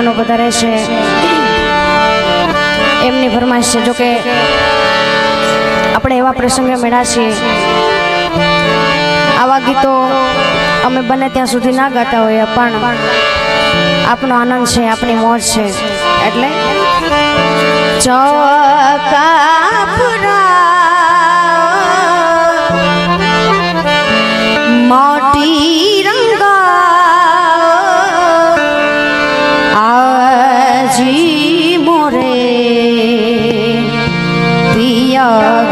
મહેમાનો બધા રહેશે એમની ફરમાઈશ છે, જોકે આપણે એવા પ્રસંગે મળ્યા છીએ. આવા ગીતો અમે બને ત્યાં સુધી ના ગાતા હોઈએ, પણ આપનો આનંદ છે આપણી મોજ છે. એટલે ચોકા મોટી Yeah.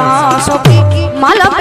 સાસો. માલા